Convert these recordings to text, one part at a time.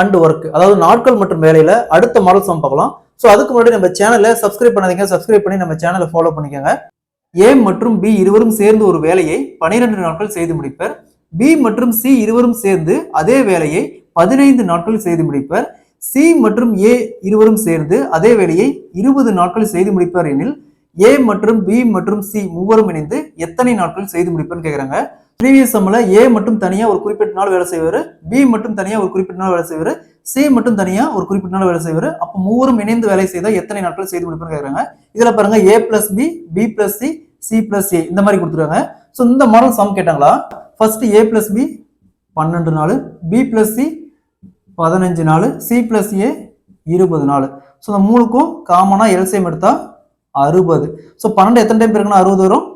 And work அதாவது நாட்கள் மற்றும் வேலையில அடுத்த மாடல் சம் பார்க்கலாம். ஸோ அதுக்கு முன்னாடி நம்ம சேனலை சப்ஸ்கிரைப் பண்ணாதீங்க. சப்ஸ்கிரைப் பண்ணி நம்ம சேனலை ஃபாலோ பண்ணிக்கோங்க. ஏ மற்றும் பி இருவரும் சேர்ந்து ஒரு வேலையை பனிரெண்டு நாட்கள் செய்து முடிப்பர். பி மற்றும் சி இருவரும் சேர்ந்து அதே வேலையை பதினைந்து நாட்கள் செய்து முடிப்பர். சி மற்றும் ஏ இருவரும் சேர்ந்து அதே வேலையை இருபது நாட்கள் செய்து முடிப்பர் எனில் ஏ மற்றும் பி மற்றும் சி மூவரும் இணைந்து எத்தனை நாட்கள் செய்து முடிப்பர்னு கேட்குறாங்க ப்ரீவியஸ் சம்மில் ஏ மட்டும் தனியாக ஒரு குறிப்பிட்ட நாள் வேலை செய்வார் பி மட்டும் தனியாக ஒரு குறிப்பிட்ட நாள் வேலை செய்வார் சி மட்டும் தனியாக ஒரு குறிப்பிட்ட நாள் வேலை செய்வார். அப்போ மூவரும் இணைந்து வேலை செய்தால் எத்தனை நாட்கள் செய்து முடிப்பர்னு கேக்குறாங்க. இதில் பாருங்கள் A plus B B plus C C plus A இந்த மாதிரி கொடுத்துருக்காங்க. ஸோ இந்த மாடல் சம் கேட்டாங்களா? ஃபர்ஸ்ட் ஏ ப்ளஸ் பி பன்னெண்டு நாள். பி ப்ளஸ் சி பதினஞ்சு நாள். சி ப்ளஸ் ஏ இருபது நாள். ஸோ இந்த மூணுக்கும் காமனாக எல்சிஎம் எடுத்தால் அறுபது. ஸோ பன்னெண்டு எத்தனை டைம் இருக்குன்னா அறுபது வரும்?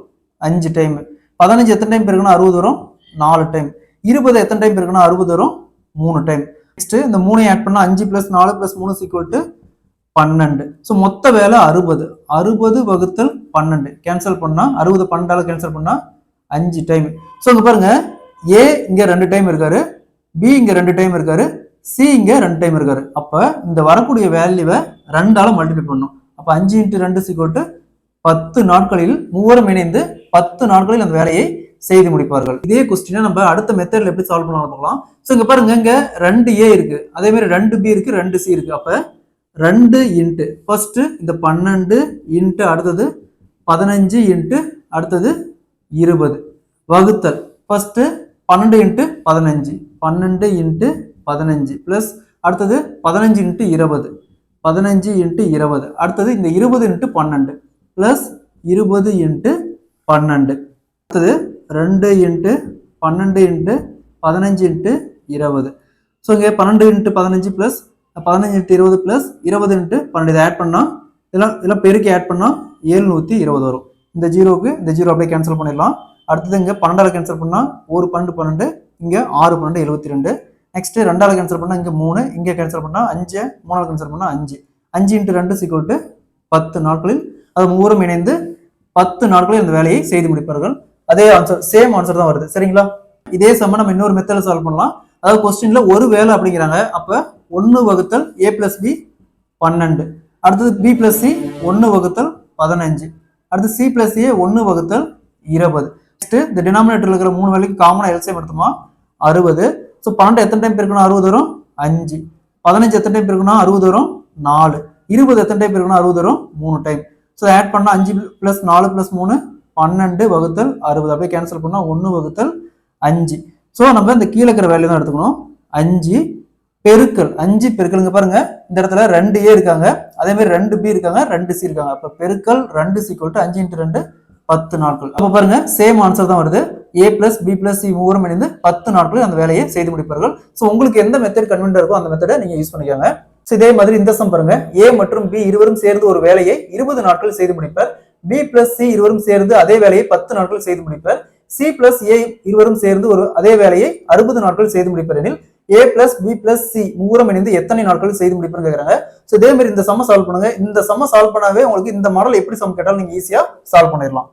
அஞ்சு டைமு பதினஞ்சு எத்தனை டைம் பெருக்கணும் அறுபது வரும்? நாலு டைம் இருபது எத்தனை டைம் பெருக்கணும் அறுபது வரும்? மூணு டைம் நெக்ஸ்ட் இந்த மூணையும் ஆட் பண்ணால் அஞ்சு ப்ளஸ் நாலு ப்ளஸ் மூணு சீக்குவல் டு பன்னெண்டு. ஸோ மொத்த வேலை அறுபது. அறுபது வகுத்தல் பன்னெண்டு. கேன்சல் பண்ணால் அறுபது பன்னெண்டால கேன்சல் பண்ணால் அஞ்சு டைம் ஸோ இங்கே பாருங்க. ஏ இங்கே ரெண்டு டைம் இருக்காரு. பி இங்கே ரெண்டு டைம் இருக்காரு. சி இங்கே ரெண்டு டைம் இருக்காரு. அப்போ இந்த வரக்கூடிய வேல்யூவை ரெண்டால மல்டிப்ளை பண்ணும் அப்போ அஞ்சு இன்ட்டு ரெண்டு சிக்கோட்டு பத்து நாட்களில் மூவரும் இணைந்து பத்து நாட்களில் அந்த வேலையை செய்து முடிப்பார்கள். இதே கொஸ்டினை நம்ம அடுத்த மெத்தட்ல எப்படி சால்வ் பண்ணலாம் பார்க்கலாம். ஸோ இங்க பாருங்க இங்க ரெண்டு ஏ இருக்கு. அதே மாதிரி ரெண்டு பி இருக்கு ரெண்டு சி இருக்கு. அப்ப ரெண்டு இன்ட்டு ஃபர்ஸ்ட் இந்த பன்னெண்டு இன்ட்டு அடுத்தது பதினஞ்சு இன்ட்டு அடுத்தது இருபது. வகுத்தல். ஃபர்ஸ்ட் பன்னெண்டு இன்ட்டு பதினஞ்சு. பன்னெண்டு இன்ட்டு பதினஞ்சு. ப்ளஸ் அடுத்தது பதினஞ்சு இன்ட்டு இருபது. பதினஞ்சு இன்ட்டு இருபது. அடுத்தது இந்த இருபது இன்ட்டு பன்னெண்டு. ப்ளஸ் இருபது இன்ட்டு பன்னெண்டு. அடுத்தது ரெண்டு இன்ட்டு பன்னெண்டு இன்ட்டு பதினஞ்சு இன்ட்டு இருபது. ஸோ இங்கே பன்னெண்டு இன்ட்டு பதினஞ்சு ப்ளஸ் பதினஞ்சு இன்ட்டு இருபது ப்ளஸ் இருபது இன்ட்டு பன்னெண்டு. இதை ஆட் பண்ணால் இதெல்லாம் இதெல்லாம் பெருக்கி ஆட் பண்ணால் ஏழ்நூற்றி இருபது வரும். இந்த ஜீரோவுக்கு இந்த ஜீரோ அப்படியே கேன்சல் பண்ணிடலாம். அடுத்தது இங்கே பன்னெண்டால் கேன்சல் பண்ணால் ஒரு பன்னெண்டு பன்னெண்டு இங்கே ஆறு பன்னெண்டு எழுபத்தி ரெண்டு நெக்ஸ்ட்டு ரெண்டால் கேன்சல் பண்ணால் இங்கே மூணு இங்கே கேன்சல் பண்ணால் அஞ்சு மூணால் கேன்சல் பண்ணால் அஞ்சு. அஞ்சு இன்ட்டு ரெண்டு சீக்கிரம் பத்து நாட்களில் அது மூவரும் இணைந்து பத்து நாட்களில் இந்த வேலையை செய்து முடிப்பார்கள். அதே ஆன்சர் சேம் ஆன்சர் தான் வருது. சரிங்களா? இதே சம நம்ம இன்னொரு மெத்தடில் சால்வ் பண்ணலாம். அதாவது கொஸ்டின்ல ஒரு வேலை அப்படிங்கிறாங்க. அப்போ ஒன்று வகுத்தல் ஏ பிளஸ் பி பன்னெண்டு. அடுத்தது பி பிளஸ் சி ஒன்று வகுத்தல் பதினஞ்சு. அடுத்து சி பிளஸ் ஏ ஒன்று வகுத்தல் இருபது. நெக்ஸ்ட் இந்த டினாமினேட்டர் இருக்கிற மூணு வேலைக்கு காமனாக எல்சியம் எடுத்தோமா? அறுபது. ஸோ பன்னெண்டு எத்தனை டைம் பெருக்கணும் அறுபது வரும்? அஞ்சு. பதினஞ்சு எத்தனை டைம் பெருக்கணும் அறுபது வரும்? நாலு. இருபது எத்தனை டைம் பெருக்கணும் அறுபது வரும்? மூணு டைம் ஸோ ஆட் பண்ணால் அஞ்சு ப்ளஸ் நாலு ப்ளஸ் மூணு பன்னெண்டு வகுத்தல் அறுபது. அப்படியே கேன்சல் பண்ணால் ஒன்று வகுத்தல் அஞ்சு. ஸோ நம்ம இந்த கீழே இருக்கிற வேல்யூ தான் எடுத்துக்கணும். அஞ்சு பெருக்கல். அஞ்சு பெருக்கல் பாருங்க. இந்த இடத்துல ரெண்டு ஏ இருக்காங்க. அதே மாதிரி ரெண்டு பி இருக்காங்க ரெண்டு சி இருக்காங்க. அப்போ பெருக்கல் ரெண்டு சீக்வல் டு அஞ்சு இன்ட்டு ரெண்டு பத்து நாட்கள். அப்போ பாருங்க சேம் ஆன்சர் தான் வருது. A plus B plus C மூவரும் இணைந்து பத்து நாட்களில் அந்த வேலையை செய்து முடிப்பார்கள். ஸோ உங்களுக்கு எந்த மெத்தட் கன்வென்ட் இருக்கோ அந்த மெத்தடை நீங்கள் யூஸ் பண்ணிக்கோங்க. ஸோ இதே மாதிரி இந்த சம் பாருங்க. ஏ மற்றும் பி இருவரும் சேர்ந்து ஒரு வேலையை இருபது நாட்கள் செய்து முடிப்பர். பி பிளஸ் சி இருவரும் சேர்ந்து அதே வேலையை பத்து நாட்கள் செய்து முடிப்பர். சி பிளஸ் ஏ இருவரும் சேர்ந்து ஒரு அதே வேலையை அறுபது நாட்கள் செய்து முடிப்பர். எனில் A plus B plus C மூலம் இணைந்து எத்தனை நாட்கள் செய்து முடிப்புன்னு கேட்குறாங்க ஸோ இதே மாதிரி இந்த சம்மை சால்வ் பண்ணுங்க. இந்த சம்ம சால்வ் பண்ணாவே உங்களுக்கு இந்த மாடல் எப்படி சம் கேட்டாலும் நீங்கள் ஈஸியாக சால்வ் பண்ணிடலாம்